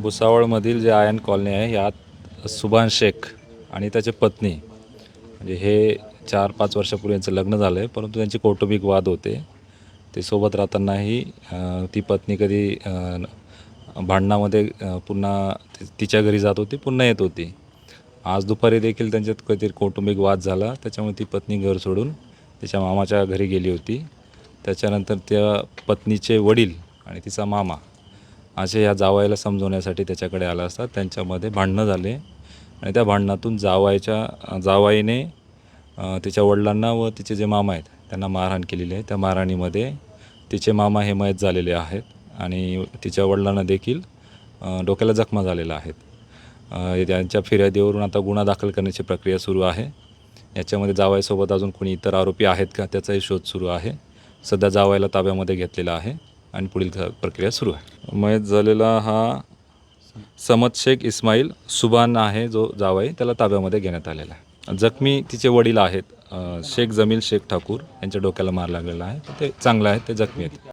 भुसावळमधील जे ion colony आहे यात सुभान शेख आणि त्याचे पत्नी म्हणजे हे चार पाच वर्षापूर्वी यांचं लग्न झालं आहे परंतु त्यांचे कौटुंबिक वाद होते. ते सोबत राहतानाही ती पत्नी कधी भांडणामध्ये पुन्हा तिच्या घरी जात होती पुन्हा येत होती. आज दुपारी देखील त्यांच्यात काहीतरी कौटुंबिक वाद झाला त्याच्यामुळे ती पत्नी घर सोडून तिच्या मामाच्या घरी गेली होती. त्याच्यानंतर त्या पत्नीचे वडील आणि तिचा मामा असे या जावायला समजवण्यासाठी त्याच्याकडे आला असतात त्यांच्यामध्ये भांडणं झाले. आणि त्या भांडणातून जावायच्या जावाईने तिच्या वडिलांना व तिचे जे मामा आहेत त्यांना मारहाण केलेली आहे. त्या मारहाणीमध्ये तिचे मामा हे मयत झालेले आहेत. आणि तिच्या वडिलांना देखील डोक्याला जखमा झालेल्या आहेत त्यांच्या फिर्यादीवरून आता गुन्हा दाखल करण्याची प्रक्रिया सुरू आहे. याच्यामध्ये जावाईसोबत अजून कोणी इतर आरोपी आहेत का त्याचाही शोध सुरू आहे. सध्या जावायला ताब्यामध्ये घेतलेला आहे. आणि पुढील प्रक्रिया सुरू आहे. मयत झालेला हा समद शेख इस्माईल सुबान आहे जो जावाई त्याला ताब्यामध्ये घेण्यात आलेला आहे. जखमी तिचे वडील आहेत शेख जमील शेख ठाकूर यांच्या डोक्याला मार लागलेला आहे. ते चांगलं आहे ते जखमी आहेत.